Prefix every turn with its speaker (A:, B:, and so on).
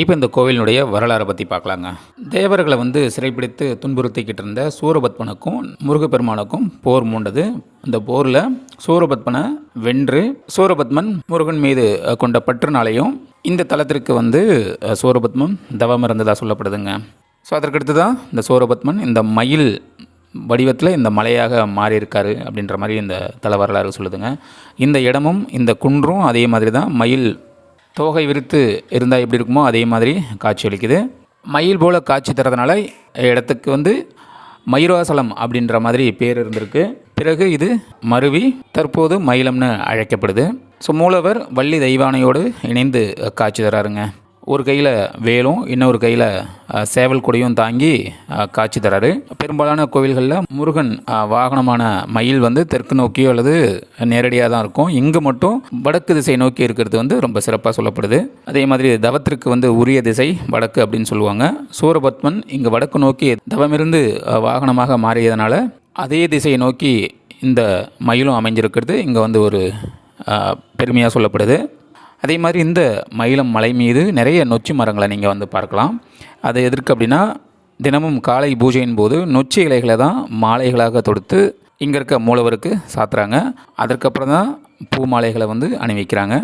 A: இப்போ இந்த கோவிலினுடைய வரலாறை பற்றி பார்க்கலாங்க. தேவர்களை வந்து சிறைப்பிடித்து துன்புறுத்திக்கிட்டு இருந்த சூரபத்மனுக்கும் முருகப்பெருமானுக்கும் போர் மூண்டது. இந்த போரில் சூரபத்மனை வென்று சூரபத்மன் முருகன் மீது கொண்ட பற்றுனாலையும் இந்த தலத்திற்கு வந்து சூரபத்மன் தவம் இருந்ததாக சொல்லப்படுதுங்க. ஸோ அதற்கடுத்து தான் இந்த சூரபத்மன் இந்த மயில் வடிவத்தில் இந்த மலையாக மாறியிருக்காரு அப்படின்ற மாதிரி இந்த தல வரலாறு சொல்லுதுங்க. இந்த இடமும் இந்த குன்றும் அதே மாதிரி தான் மயில் தோகை விரித்து இருந்தால் எப்படி இருக்குமோ அதே மாதிரி காட்சி அளிக்குது. மயில் போல் காட்சி தரதுனால இடத்துக்கு வந்து மயூராசலம் அப்படின்ற மாதிரி பேர் இருந்திருக்கு. பிறகு இது மருவி தற்போது மயிலம்னு அழைக்கப்படுது. ஸோ மூலவர் வள்ளி தெய்வானையோடு இணைந்து காட்சி தராருங்க. ஒரு கையில் வேலும் இன்னொரு கையில் சேவல் கொடியும் தாங்கி காட்சி தராரு. பெரும்பாலான கோவில்களில் முருகன் வாகனமான மயில் வந்து தெற்கு நோக்கியோ அல்லது நேரடியாக தான் இருக்கும். இங்கு மட்டும் வடக்கு திசை நோக்கி இருக்கிறது வந்து ரொம்ப சிறப்பாக சொல்லப்படுது. அதே மாதிரி தவத்திற்கு வந்து உரிய திசை வடக்கு அப்படின்னு சொல்லுவாங்க. சூரபத்மன் இங்கு வடக்கு நோக்கி தவமிருந்து வாகனமாக மாறியதனால அதே திசையை நோக்கி இந்த மயிலும் அமைஞ்சிருக்கிறது. இங்கே வந்து ஒரு பெருமையாக சொல்லப்படுது. அதே மாதிரி இந்த மயிலம் மலை மீது நிறைய நொச்சி மரங்களை நீங்கள் வந்து பார்க்கலாம். அது எதற்கு அப்படின்னா தினமும் காலை பூஜையின் போது நொச்சி இலைகளை தான் மாலைகளாக தொடுத்து இங்கே இருக்க மூலவருக்கு சாத்துறாங்க. அதற்கப்புறம் தான் பூ மாலைகளை வந்து அணிவிக்கிறாங்க.